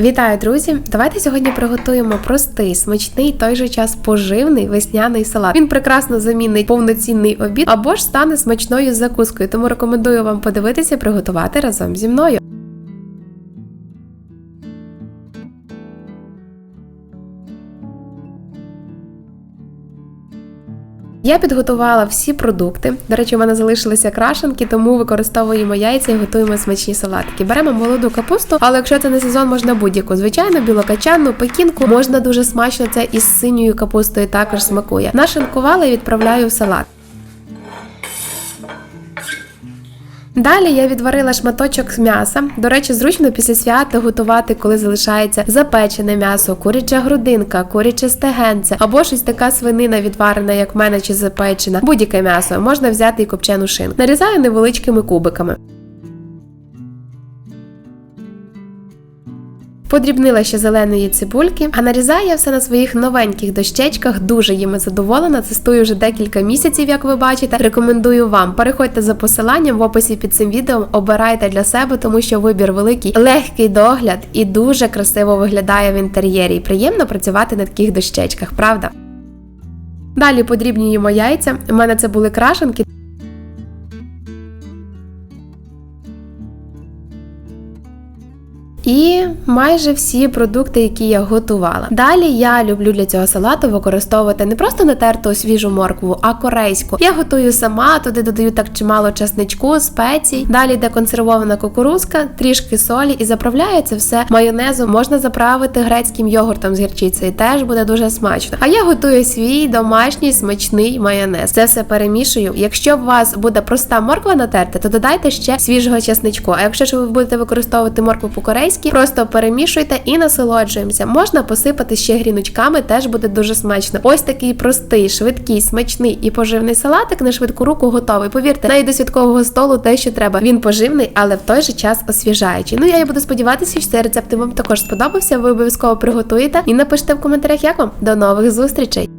Вітаю, друзі! Давайте сьогодні приготуємо простий, смачний, той же час поживний весняний салат. Він прекрасно замінить повноцінний обід або ж стане смачною закускою. Тому рекомендую вам подивитися приготувати разом зі мною. Я підготувала всі продукти. До речі, у мене залишилися крашенки, тому використовуємо яйця і готуємо смачні салатики. Беремо молоду капусту, але якщо це не сезон, можна будь-яку. Звичайно, білокачанну, пекінку можна дуже смачно це із синьою капустою також смакує. Нашинкувала і відправляю в салат. Далі я відварила шматочок м'яса. До речі, зручно після свята готувати, коли залишається запечене м'ясо, куряча грудинка, куряче стегенце або щось така свинина відварена, як в мене, чи запечена. Будь-яке м'ясо можна взяти і копчену шинку. Нарізаю невеличкими кубиками. Подрібнила ще зеленої цибульки, а нарізаю я все на своїх новеньких дощечках. Дуже їми задоволена. Тестую вже декілька місяців, як ви бачите. Рекомендую вам. Переходьте за посиланням в описі під цим відео, обирайте для себе, тому що вибір великий, легкий догляд і дуже красиво виглядає в інтер'єрі. Приємно працювати на таких дощечках, правда? Далі подрібнюємо яйця. У мене це були крашенки. І майже всі продукти, які я готувала. Далі я люблю для цього салату використовувати не просто натерту свіжу моркву, а корейську. Я готую сама, туди додаю так чимало часничку, спецій. Далі йде консервована кукурузка, трішки солі і заправляю це все майонезом. Можна заправити грецьким йогуртом з гірчицею, теж буде дуже смачно. А я готую свій домашній смачний майонез. Це все перемішую. Якщо у вас буде проста морква натерта, то додайте ще свіжого часничку. А якщо ж ви будете використовувати моркву по-корейськи, просто перемішуйте і насолоджуємося. Можна посипати ще гріночками, теж буде дуже смачно. Ось такий простий, швидкий, смачний і поживний салатик на швидку руку готовий. Повірте, навіть до святкового столу те, що треба. Він поживний, але в той же час освіжаючий. Ну я буду сподіватися, що цей рецепт вам також сподобався. Ви обов'язково приготуєте і напишіть в коментарях, як вам. До нових зустрічей!